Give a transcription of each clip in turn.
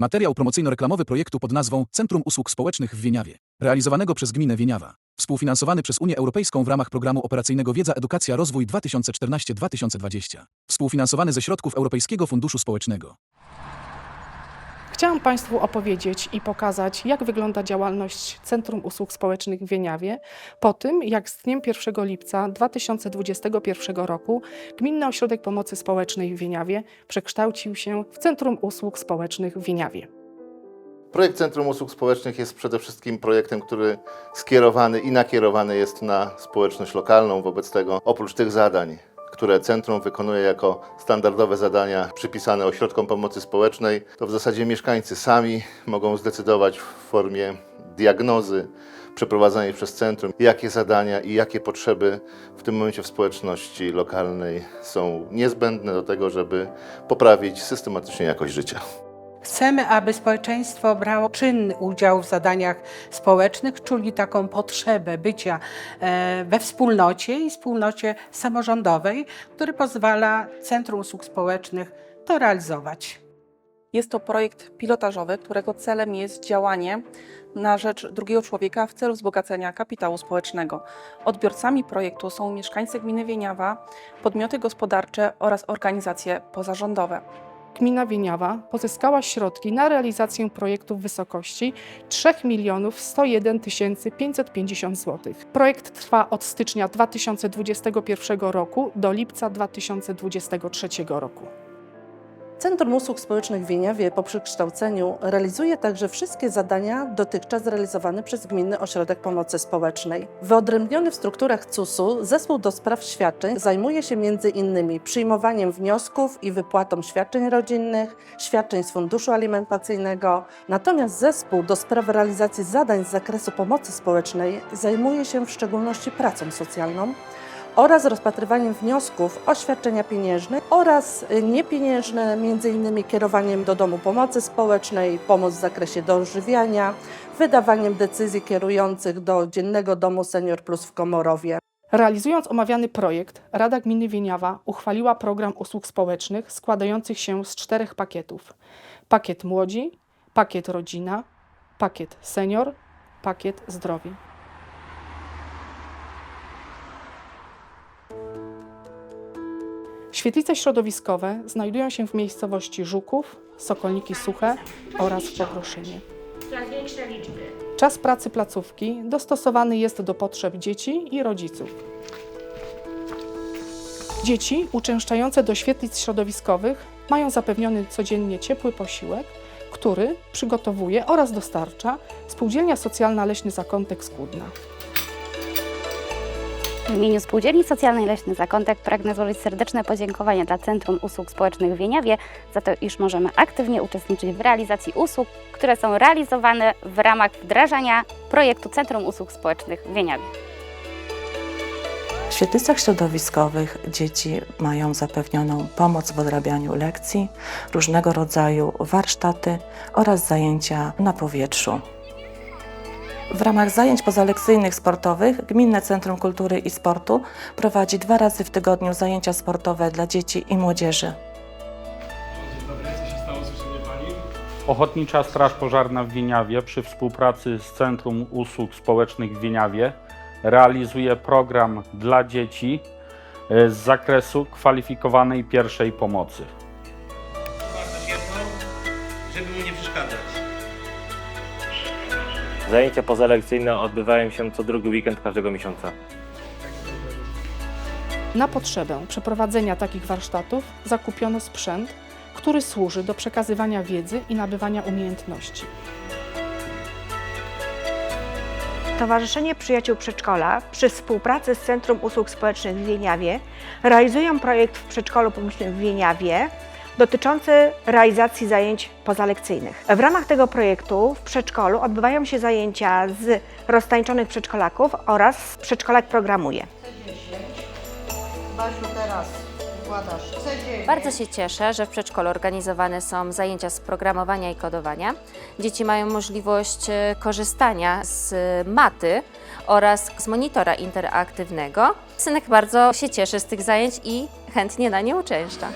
Materiał promocyjno-reklamowy projektu pod nazwą Centrum Usług Społecznych w Wieniawie, realizowanego przez Gminę Wieniawa, współfinansowany przez Unię Europejską w ramach Programu Operacyjnego Wiedza, Edukacja, Rozwój 2014-2020, współfinansowany ze środków Europejskiego Funduszu Społecznego. Chciałam Państwu opowiedzieć i pokazać, jak wygląda działalność Centrum Usług Społecznych w Wieniawie po tym, jak z dniem 1 lipca 2021 roku Gminny Ośrodek Pomocy Społecznej w Wieniawie przekształcił się w Centrum Usług Społecznych w Wieniawie. Projekt Centrum Usług Społecznych jest przede wszystkim projektem, który skierowany i nakierowany jest na społeczność lokalną. Wobec tego, oprócz tych zadań, które centrum wykonuje jako standardowe zadania przypisane ośrodkom pomocy społecznej, to w zasadzie mieszkańcy sami mogą zdecydować w formie diagnozy przeprowadzanej przez centrum, jakie zadania i jakie potrzeby w tym momencie w społeczności lokalnej są niezbędne do tego, żeby poprawić systematycznie jakość życia. Chcemy, aby społeczeństwo brało czynny udział w zadaniach społecznych, czuli taką potrzebę bycia e, we wspólnocie i wspólnocie samorządowej, który pozwala Centrum Usług Społecznych to realizować. Jest to projekt pilotażowy, którego celem jest działanie na rzecz drugiego człowieka w celu wzbogacenia kapitału społecznego. Odbiorcami projektu są mieszkańcy gminy Wieniawa, podmioty gospodarcze oraz organizacje pozarządowe. Gmina Wieniawa pozyskała środki na realizację projektu w wysokości 3 milionów 101 550 zł. Projekt trwa od stycznia 2021 roku do lipca 2023 roku. Centrum Usług Społecznych w Wieniawie po przekształceniu realizuje także wszystkie zadania dotychczas realizowane przez Gminny Ośrodek Pomocy Społecznej. Wyodrębniony w strukturach CUS-u Zespół do Spraw Świadczeń zajmuje się m.in. przyjmowaniem wniosków i wypłatą świadczeń rodzinnych, świadczeń z funduszu alimentacyjnego. Natomiast Zespół do Spraw Realizacji Zadań z zakresu pomocy społecznej zajmuje się w szczególności pracą socjalną, oraz rozpatrywaniem wniosków o świadczenia pieniężne oraz y, niepieniężne, m.in. kierowaniem do domu pomocy społecznej, pomoc w zakresie dożywiania, wydawaniem decyzji kierujących do Dziennego Domu Senior Plus w Komorowie. Realizując omawiany projekt, Rada Gminy Wieniawa uchwaliła program usług społecznych składających się z czterech pakietów: pakiet młodzi, pakiet rodzina, pakiet senior, pakiet zdrowie. Świetlice środowiskowe znajdują się w miejscowości Żuków, Sokolniki Suche oraz w Pogroszynie. Czas pracy placówki dostosowany jest do potrzeb dzieci i rodziców. Dzieci uczęszczające do świetlic środowiskowych mają zapewniony codziennie ciepły posiłek, który przygotowuje oraz dostarcza Spółdzielnia Socjalna Leśny Zakątek Skłudna. W imieniu Spółdzielni Socjalnej Leśny Zakątek pragnę złożyć serdeczne podziękowania dla Centrum Usług Społecznych w Wieniawie za to, iż możemy aktywnie uczestniczyć w realizacji usług, które są realizowane w ramach wdrażania projektu Centrum Usług Społecznych w Wieniawie. W świetlicach środowiskowych dzieci mają zapewnioną pomoc w odrabianiu lekcji, różnego rodzaju warsztaty oraz zajęcia na powietrzu. W ramach zajęć pozalekcyjnych sportowych Gminne Centrum Kultury i Sportu prowadzi dwa razy w tygodniu zajęcia sportowe dla dzieci i młodzieży. Ochotnicza Straż Pożarna w Wieniawie przy współpracy z Centrum Usług Społecznych w Wieniawie realizuje program dla dzieci e, z zakresu kwalifikowanej pierwszej pomocy. bardzo ciepło, żeby mu nie przeszkadzać. Zajęcia pozalekcyjne odbywają się co drugi weekend każdego miesiąca. Na potrzebę przeprowadzenia takich warsztatów zakupiono sprzęt, który służy do przekazywania wiedzy i nabywania umiejętności. Stowarzyszenie Przyjaciół Przedszkola przy współpracy z Centrum Usług Społecznych w Wieniawie realizują projekt w przedszkolu publicznym w Wieniawie dotyczący realizacji zajęć pozalekcyjnych. W ramach tego projektu w przedszkolu odbywają się zajęcia z roztańczonych przedszkolaków oraz przedszkolak programuje. Basiu, teraz układasz Bardzo się cieszę, że w przedszkolu organizowane są zajęcia z programowania i kodowania. Dzieci mają możliwość e, korzystania z maty oraz z monitora interaktywnego. Synek bardzo się cieszy z tych zajęć i chętnie na nie uczęszcza.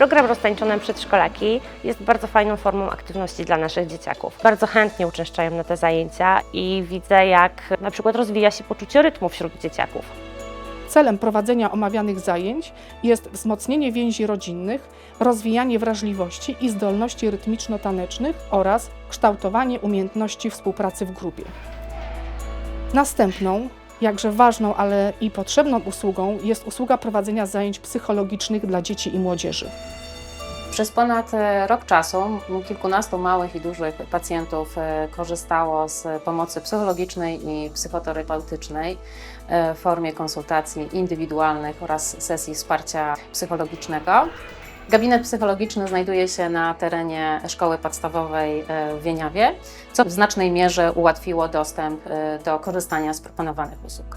Program Roztańczone Przedszkolaki jest bardzo fajną formą aktywności dla naszych dzieciaków. Bardzo chętnie uczęszczają na te zajęcia i widzę, jak na przykład rozwija się poczucie rytmu wśród dzieciaków. Celem prowadzenia omawianych zajęć jest wzmocnienie więzi rodzinnych, rozwijanie wrażliwości i zdolności rytmiczno-tanecznych oraz kształtowanie umiejętności współpracy w grupie. Następną, jakże ważną, ale i potrzebną usługą jest usługa prowadzenia zajęć psychologicznych dla dzieci i młodzieży. Przez ponad e, rok czasu kilkunastu małych i dużych pacjentów e, korzystało z pomocy psychologicznej i psychoterapeutycznej e, w formie konsultacji indywidualnych oraz sesji wsparcia psychologicznego. Gabinet psychologiczny znajduje się na terenie szkoły podstawowej w Wieniawie, co w znacznej mierze ułatwiło dostęp do korzystania z proponowanych usług.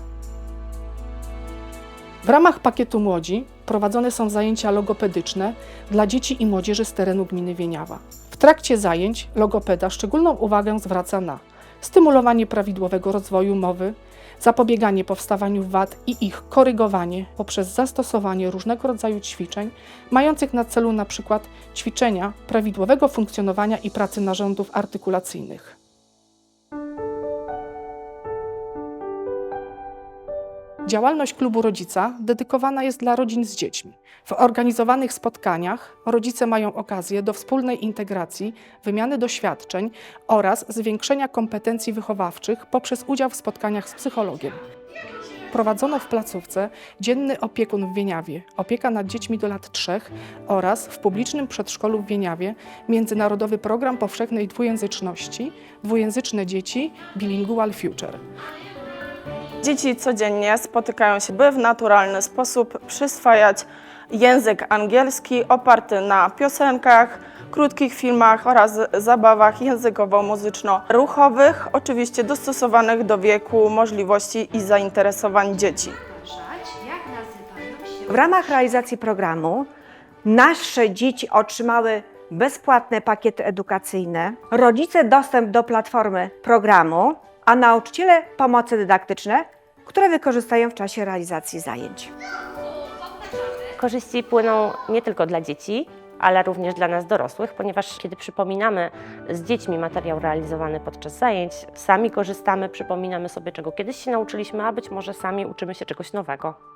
W ramach pakietu Młodzi prowadzone są zajęcia logopedyczne dla dzieci i młodzieży z terenu gminy Wieniawa. W trakcie zajęć logopeda szczególną uwagę zwraca na stymulowanie prawidłowego rozwoju mowy, zapobieganie powstawaniu wad i ich korygowanie poprzez zastosowanie różnego rodzaju ćwiczeń mających na celu przykład ćwiczenia prawidłowego funkcjonowania i pracy narządów artykulacyjnych. Działalność klubu rodzica dedykowana jest dla rodzin z dziećmi. W organizowanych spotkaniach rodzice mają okazję do wspólnej integracji, wymiany doświadczeń oraz zwiększenia kompetencji wychowawczych poprzez udział w spotkaniach z psychologiem. Prowadzono w placówce dzienny opiekun w Wieniawie, opieka nad dziećmi do lat 3 oraz w publicznym przedszkolu w Wieniawie międzynarodowy program powszechnej dwujęzyczności, dwujęzyczne dzieci, Bilingual Future. Dzieci codziennie spotykają się, by w naturalny sposób przyswajać język angielski oparty na piosenkach, krótkich filmach oraz zabawach językowo-muzyczno-ruchowych, oczywiście dostosowanych do wieku, możliwości i zainteresowań dzieci. W ramach realizacji programu nasze dzieci otrzymały bezpłatne pakiety edukacyjne, rodzice dostęp do platformy programu, a nauczyciele pomocy dydaktyczne, które wykorzystają w czasie realizacji zajęć. Korzyści płyną nie tylko dla dzieci, ale również dla nas dorosłych, ponieważ kiedy przypominamy z dziećmi materiał realizowany podczas zajęć, sami korzystamy, przypominamy sobie, czego kiedyś się nauczyliśmy, a być może sami uczymy się czegoś nowego.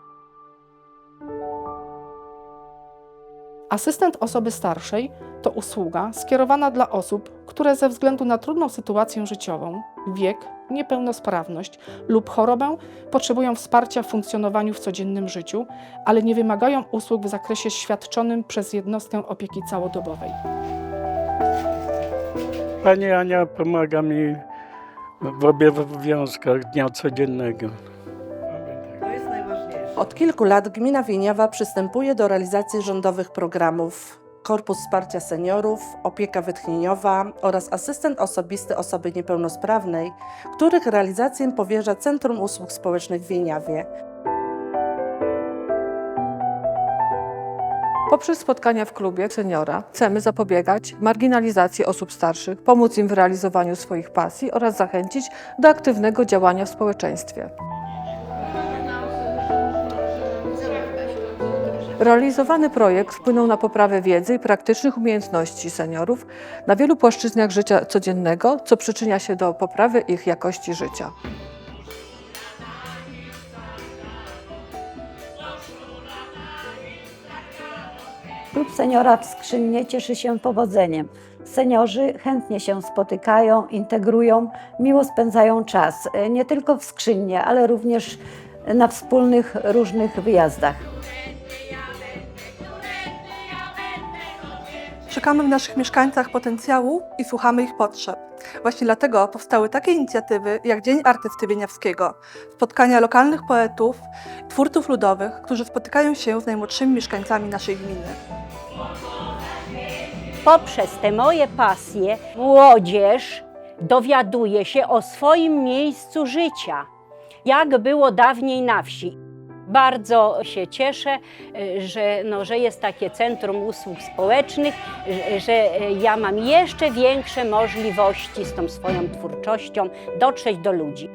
Asystent osoby starszej to usługa skierowana dla osób, które ze względu na trudną sytuację życiową, wiek, niepełnosprawność lub chorobę potrzebują wsparcia w funkcjonowaniu w codziennym życiu, ale nie wymagają usług w zakresie świadczonym przez jednostkę opieki całodobowej. Pani Ania pomaga mi w obowiązkach dnia codziennego. Od kilku lat gmina Wieniawa przystępuje do realizacji rządowych programów Korpus Wsparcia Seniorów, Opieka Wytchnieniowa oraz Asystent Osobisty Osoby Niepełnosprawnej, których realizację powierza Centrum Usług Społecznych w Wieniawie. Poprzez spotkania w klubie seniora chcemy zapobiegać marginalizacji osób starszych, pomóc im w realizowaniu swoich pasji oraz zachęcić do aktywnego działania w społeczeństwie. Realizowany projekt wpłynął na poprawę wiedzy i praktycznych umiejętności seniorów na wielu płaszczyznach życia codziennego, co przyczynia się do poprawy ich jakości życia. Klub Seniora w Skrzynie cieszy się powodzeniem. Seniorzy chętnie się spotykają, integrują, miło spędzają czas, e, nie tylko w Skrzynie, ale również na wspólnych różnych wyjazdach. Szukamy w naszych mieszkańcach potencjału i słuchamy ich potrzeb. Właśnie dlatego powstały takie inicjatywy jak Dzień Artysty Wieniawskiego, spotkania lokalnych poetów, twórców ludowych, którzy spotykają się z najmłodszymi mieszkańcami naszej gminy. Poprzez te moje pasje młodzież dowiaduje się o swoim miejscu życia, jak było dawniej na wsi. Bardzo się cieszę, y, że, no, że jest takie Centrum Usług Społecznych, że, że ja mam jeszcze większe możliwości z tą swoją twórczością dotrzeć do ludzi.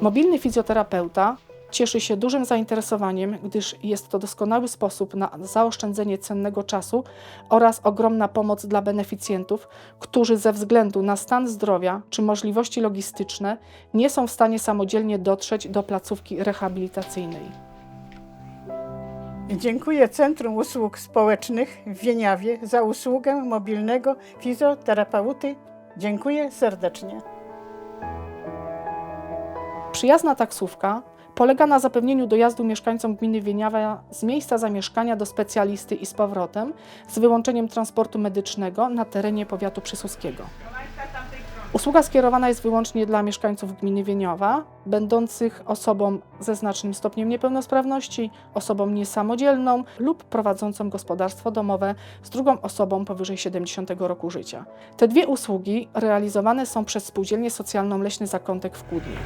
Mobilny fizjoterapeuta cieszy się dużym zainteresowaniem, gdyż jest to doskonały sposób na zaoszczędzenie cennego czasu oraz ogromna pomoc dla beneficjentów, którzy ze względu na stan zdrowia czy możliwości logistyczne nie są w stanie samodzielnie dotrzeć do placówki rehabilitacyjnej. Dziękuję Centrum Usług Społecznych w Wieniawie za usługę mobilnego fizjoterapeuty. Dziękuję serdecznie. Przyjazna taksówka polega na zapewnieniu dojazdu mieszkańcom gminy Wieniawa z miejsca zamieszkania do specjalisty i z powrotem, z wyłączeniem transportu medycznego na terenie powiatu przysuskiego. Usługa skierowana jest wyłącznie dla mieszkańców gminy Wieniowa, będących osobą ze znacznym stopniem niepełnosprawności, osobą niesamodzielną lub prowadzącą gospodarstwo domowe z drugą osobą powyżej 70 roku życia. Te dwie usługi realizowane są przez Spółdzielnię Socjalną Leśny Zakątek w Kłudnie.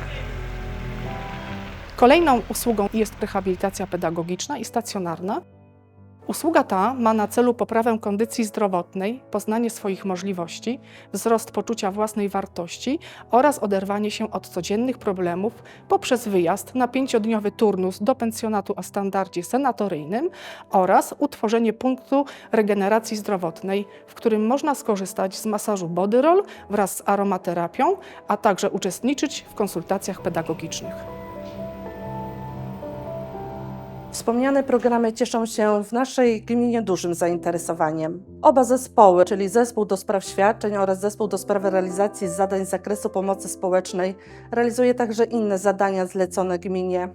Kolejną usługą jest rehabilitacja pedagogiczna i stacjonarna. Usługa ta ma na celu poprawę kondycji zdrowotnej, poznanie swoich możliwości, wzrost poczucia własnej wartości oraz oderwanie się od codziennych problemów poprzez wyjazd na pięciodniowy turnus do pensjonatu o standardzie sanatoryjnym oraz utworzenie punktu regeneracji zdrowotnej, w którym można skorzystać z masażu body roll wraz z aromaterapią, a także uczestniczyć w konsultacjach pedagogicznych. Wspomniane programy cieszą się w naszej gminie dużym zainteresowaniem. Oba zespoły, czyli Zespół do Spraw Świadczeń oraz Zespół do Spraw Realizacji Zadań z zakresu pomocy społecznej, realizuje także inne zadania zlecone gminie.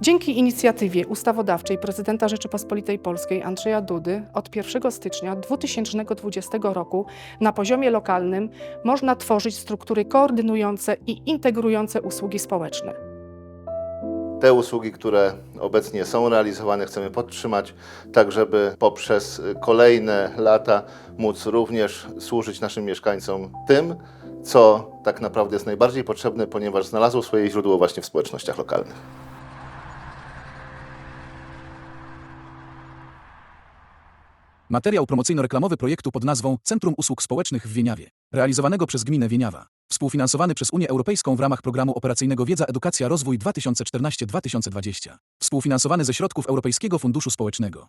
Dzięki inicjatywie ustawodawczej prezydenta Rzeczypospolitej Polskiej Andrzeja Dudy od 1 stycznia 2020 roku na poziomie lokalnym można tworzyć struktury koordynujące i integrujące usługi społeczne. Te usługi, które obecnie są realizowane, chcemy podtrzymać, tak żeby poprzez kolejne lata móc również służyć naszym mieszkańcom tym, co tak naprawdę jest najbardziej potrzebne, ponieważ znalazło swoje źródło właśnie w społecznościach lokalnych. Materiał promocyjno-reklamowy projektu pod nazwą Centrum Usług Społecznych w Wieniawie, realizowanego przez Gminę Wieniawa, współfinansowany przez Unię Europejską w ramach programu operacyjnego Wiedza, Edukacja, Rozwój 2014-2020, współfinansowany ze środków Europejskiego Funduszu Społecznego.